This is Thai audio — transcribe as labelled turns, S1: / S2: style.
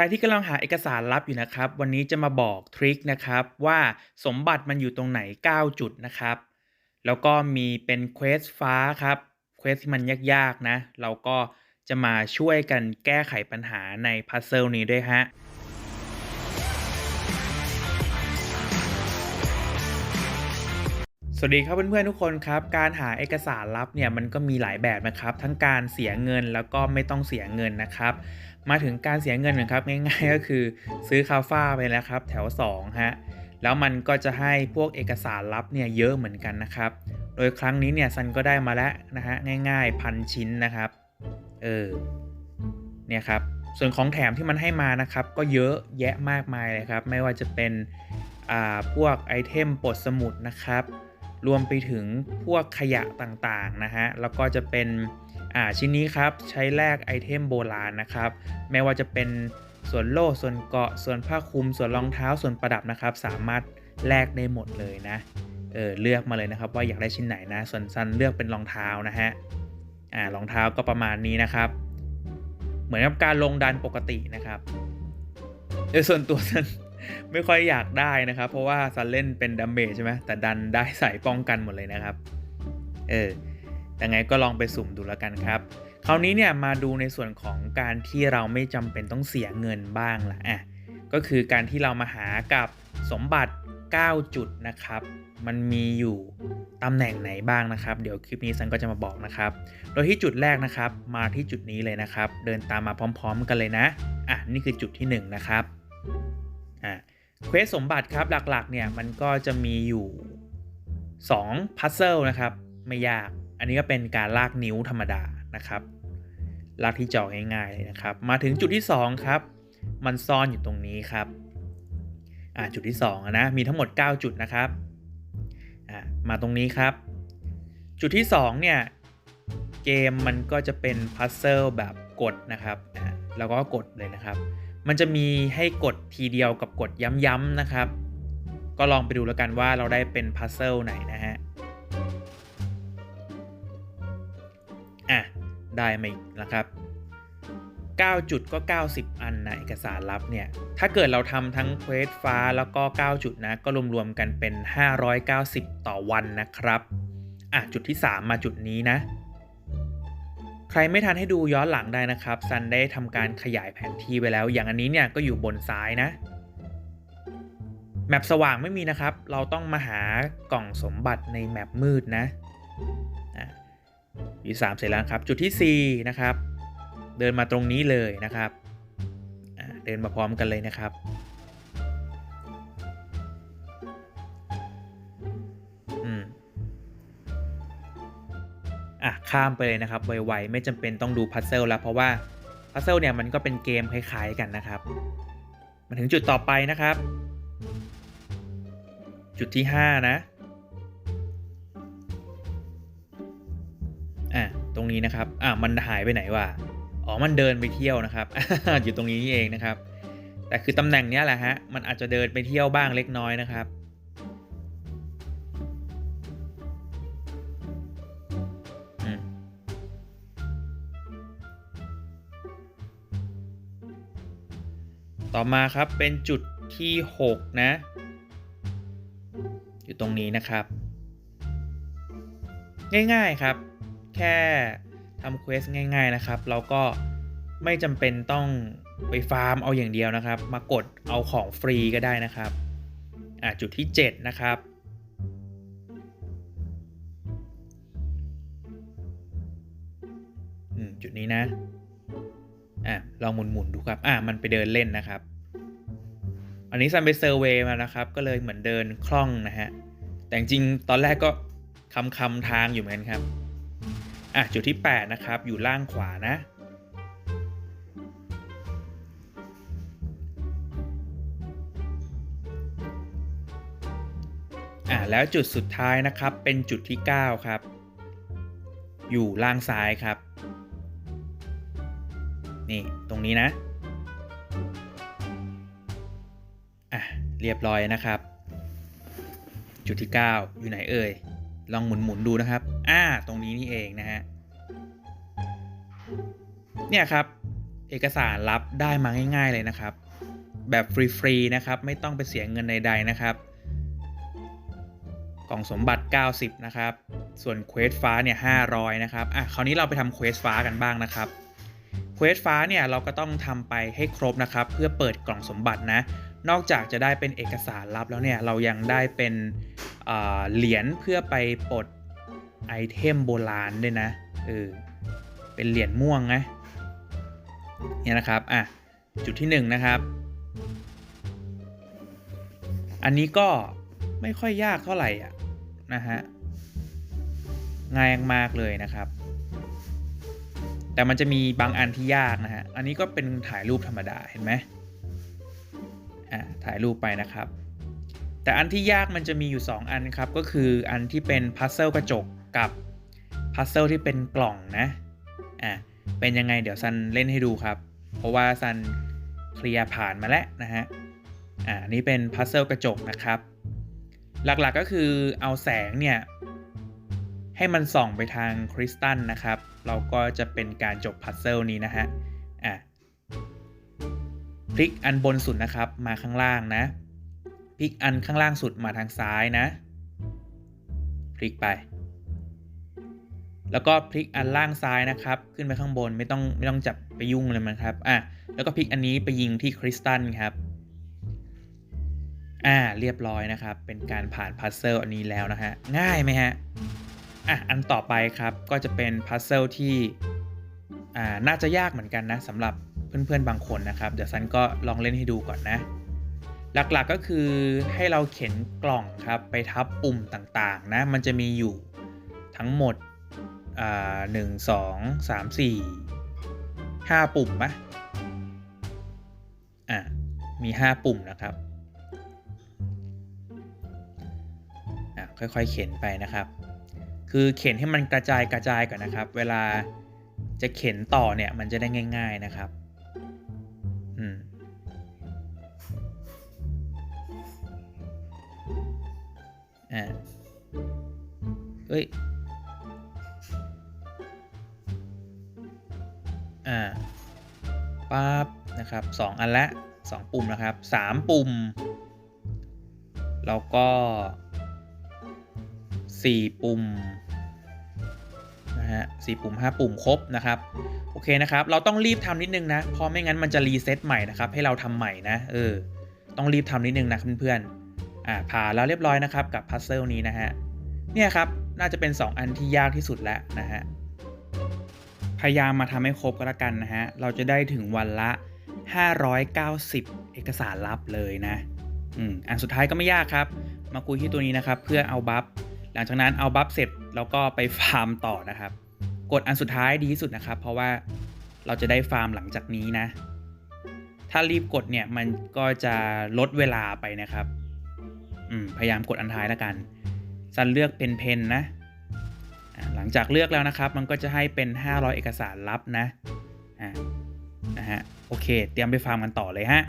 S1: รที่กำลังหาเอกสารลับอยู่นะครับ วันนี้จะมาบอกทริคนะครับว่าสมบัติมันอยู่ตรงไหน 9 จุดนะครับ แล้วก็มีเป็นเควสฟ้าครับเควสที่มันยากๆนะ เราก็จะมาช่วยกันแก้ไขปัญหาในพัซเซิลนี้ด้วยฮะสวัสดีครับเพื่อนๆทุกคนครับการหาเอกสารลับเนี่ยมันก็มีหลายแบบนะครับ ทั้งการเสียเงินแล้วก็ไม่ต้องเสียเงินนะครับ มาถึงการเสียเงินนะครับง่ายๆก็คือซื้อคาฟ้าไปแล้วครับ แถว2ฮะแล้วมันก็จะให้พวกเอกสารลับเนี่ยเยอะเหมือนกันนะครับ โดยครั้งนี้เนี่ยซันก็ได้มาแล้วนะฮะง่ายๆพันชิ้นนะครับเออเนี่ยครับส่วนของแถมที่มันให้มานะครับ ก็เยอะแยะมากมายเลยครับ ไม่ว่าจะเป็นอ่าพวกไอเทมปลดสมุดนะครับ รวมไปถึงพวกขยะต่างๆนะฮะแล้วก็จะเป็น อ่าชิ้นนี้ครับใช้แลกไอเทมโบราณนะครับ ไม่ว่าจะเป็นส่วนโล่ส่วนเกาะส่วนผ้าคลุม ส่วนรองเท้าส่วนประดับนะครับ สามารถแลกได้หมดเลยนะเออเลือกมาเลยนะครับ ว่าอยากได้ชิ้นไหนนะส่วนซันเลือกเป็นรองเท้านะฮะอ่ารองเท้าก็ประมาณนี้นะครับ เหมือนกับการลงดันปกตินะครับโดยส่วนตัวซันไม่ค่อยอยากได้นะครับ เพราะว่าซันเล่นเป็นดัมเมจใช่ไหมแต่ดันได้ใส่ป้องกันหมดเลยนะครับเออ แต่ไงก็ลองไปสุ่มดูแล้วกันครับคราวนี้เนี่ยมาดูในส่วนของการที่เราไม่จำเป็นต้องเสียเงินบ้างละอะก็คือการที่เรามาหากับสมบัติ 9 จุดนะครับ มันมีอยู่ตำแหน่งไหนบ้างนะครับ เดี๋ยวคลิปนี้ซันก็จะมาบอกนะครับ โดยที่จุดแรกนะครับ มาที่จุดนี้เลยนะครับ เดินตามมาพร้อม ๆ กันเลยนะ อะนี่คือจุดที่ 1 นะครับ อะเควสสมบัติครับหลักๆเนี่ยมันก็จะมีอยู่2พัซเซิลนะครับ ไม่ยาก อันนี้ก็เป็นการลากนิ้วธรรมดานะครับลากที่จอง่ายๆเลยนะครับ มาถึงจุดที่ 2 ครับ มันซ่อนอยู่ตรงนี้ครับอ่าจุดที่2อะนะมีทั้งหมด 9 จุดนะครับอ่ามาตรงนี้ครับ จุดที่ 2 เนี่ยเกมมันก็จะเป็นพัซเซิลแบบกดนะครับอ่าแล้วก็กดเลยนะครับ มันจะมีให้กดทีเดียวกับกดย้ำๆนะครับ ก็ลองไปดูแล้วกันว่าเราได้เป็นพัซเซิลไหนนะฮะ อะได้มาอีกนะครับ 9 จุดก็ 90 อันนะเอกสารลับเนี่ย ถ้าเกิดเราทำทั้งเควสฟ้าแล้วก็ 9 จุดนะ ก็รวมๆกันเป็น 590 ต่อวันนะครับ อะ จุดที่ 3 มาจุดนี้นะ ใครไม่ทันให้ดูย้อนหลังได้นะครับ ซันได้ทำการขยายแผนที่ไปแล้ว อย่างอันนี้เนี่ยก็อยู่บนซ้ายนะ แมปสว่างไม่มีนะครับ เราต้องมาหากล่องสมบัติในแมปมืดนะ V3 เสร็จแล้วครับ จุดที่ 4 นะครับ เดินมาตรงนี้เลยนะครับ เดินมาพร้อมกันเลยนะครับ อืม อะ ข้ามไปเลยนะครับ ไวๆ ไม่จำเป็นต้องดูพัซเซิลแล้ว เพราะว่าพัซเซิลเนี่ยมันก็เป็นเกมคล้ายๆกันนะครับ มาถึงจุดต่อไปนะครับ จุดที่ 5 นะ ตรงนี้นะครับอะมันหายไปไหนวะอ๋อมันเดินไปเที่ยวนะครับ อยู่ตรงนี้นี่เองนะครับ แต่คือตำแหน่งนี้แหละฮะมันอาจจะเดินไปเที่ยวบ้างเล็กน้อยนะครับต่อมาครับเป็นจุดที่ 6 นะ อยู่ตรงนี้นะครับ ง่ายๆครับ แค่ทำเควสง่าย ๆนะครับ เราก็ไม่จำเป็นต้องไปฟาร์มเอาอย่างเดียวนะครับ มากดเอาของฟรีก็ได้นะครับอะจุดที่ 7 นะครับอืมจุดนี้นะ อะลองหมุนๆดูครับ อะมันไปเดินเล่นนะครับ อันนี้ซันไปเซอร์เวย์มานะครับ ก็เลยเหมือนเดินคล่องนะฮะ แต่จริงๆตอนแรกก็คำคำทางอยู่เหมือนกันครับ อะจุดที่ 8 นะครับ อยู่ล่างขวานะ อะแล้วจุดสุดท้ายนะครับ เป็นจุดที่ 9 ครับ อยู่ล่างซ้ายครับ นี่ตรงนี้นะ อะเรียบร้อยนะครับ จุดที่ 9 อยู่ไหนเอ่ย ลองหมุนหมุนๆดูนะครับ อ่า ตรงนี้นี่เองนะฮะ เนี่ยครับ เอกสารลับได้มาง่าย ๆเลยนะครับ แบบฟรีๆนะครับ ไม่ต้องไปเสียเงินใด ๆ นะครับ กล่องสมบัติ 90 นะครับ ส่วนเควสฟ้าเนี่ย500 นะครับ อะ คราวนี้เราไปทำเควสฟ้ากันบ้างนะครับเควสฟ้าเนี่ยเราก็ต้องทำไปให้ครบนะครับ เพื่อเปิดกล่องสมบัตินะ นอกจากจะได้เป็นเอกสารลับแล้วเนี่ยเรายังได้เป็น เหรียญเพื่อไปปลดไอเทมโบราณด้วยนะเออเป็นเหรียญม่วงนะเนี่ยนะครับอะจุดที่หนึ่งนะครับ อันนี้ก็ไม่ค่อยยากเท่าไหร่อะนะฮะง่ายมากเลยนะครับ แต่มันจะมีบางอันที่ยากนะฮะ อันนี้ก็เป็นถ่ายรูปธรรมดาเห็นไหมอ่าถ่ายรูปไปนะครับ แต่อันที่ยากมันจะมีอยู่ 2 อันครับ ก็คืออันที่เป็นพัซเซิลกระจกกับพัซเซิลที่เป็นกล่องนะ อ่าเป็นยังไงเดี๋ยวซันเล่นให้ดูครับ เพราะว่าซันเคลียร์ผ่านมาแล้วนะฮะ อ่านนี้เป็นพัซเซิลกระจกนะครับ หลักๆก็คือเอาแสงเนี่ย ให้มันส่องไปทางคริสตัลนะครับ เราก็จะเป็นการจบพัซเซิลนี้นะฮะ อะพลิกอันบนสุดนะครับ มาข้างล่างนะ พลิกอันข้างล่างสุดมาทางซ้ายนะ พลิกไป แล้วก็พลิกอันล่างซ้ายนะครับ ขึ้นไปข้างบนไม่ต้องไม่ต้องจับไปยุ่งเลยมันครับอะแล้วก็พลิกอันนี้ไปยิงที่คริสตัลครับอ่าเรียบร้อยนะครับ เป็นการผ่านพัซเซิลอันนี้แล้วนะฮะง่ายไหมฮะอะอันต่อไปครับก็จะเป็นพัซเซิลที่อ่าน่าจะยากเหมือนกันนะสำหรับเพื่อนๆบางคนนะครับ เดี๋ยวซันก็ลองเล่นให้ดูก่อนนะ หลักๆก็คือให้เราเข็นกล่องครับไปทับปุ่มต่างๆนะมันจะมีอยู่ทั้งหมดหนึ่งสองสามสี่ห้าปุ่มปะอ่ามีห้าปุ่มนะครับอะค่อยๆเข็นไปนะครับ คือเข็นให้มันกระจายกระจายก่อนนะครับ เวลาจะเข็นต่อเนี่ยมันจะได้ง่าย ๆนะครับ อ่าเอ้ย อ่าปั๊บนะครับสองอันละสองปุ่มนะครับสามปุ่ม แล้วก็ 4 ปุ่มนะฮะสปุ่ม 5 ปุ่มครบนะครับ โอเคนะครับ เราต้องรีบทำนิดนึงนะ เพราะไม่งั้นมันจะรีเซ็ตใหม่นะครับ ให้เราทำใหม่นะ เออ ต้องรีบทำนิดนึงนะเพื่อนๆ อ่าผ่านแล้วเรียบร้อยนะครับกับพัซเซิลนี้นะฮะเนี่ยครับน่าจะเป็น 2 อันที่ยากที่สุดแล้วนะฮะพยายามมาทำให้ครบก็แล้วกันนะฮะเราจะได้ถึงวันละ 590 เอกสารลับเลยนะอืมอันสุดท้ายก็ไม่ยากครับ มาคุยที่ตัวนี้นะครับ เพื่อเอาบัฟหลังจากนั้นเอาบัฟเสร็จแล้วก็ไปฟาร์มต่อนะครับ กดอันสุดท้ายดีที่สุดนะครับ เพราะว่าเราจะได้ฟาร์มหลังจากนี้นะ ถ้ารีบกดเนี่ยมันก็จะลดเวลาไปนะครับ พยายามกดอันท้ายแล้วกัน ซันเลือกเป็นเพนนะ หลังจากเลือกแล้วนะครับ มันก็จะให้เป็น 500 เอกสารลับนะนะฮะ โอเค เตรียมไปฟาร์มกันต่อเลยฮะ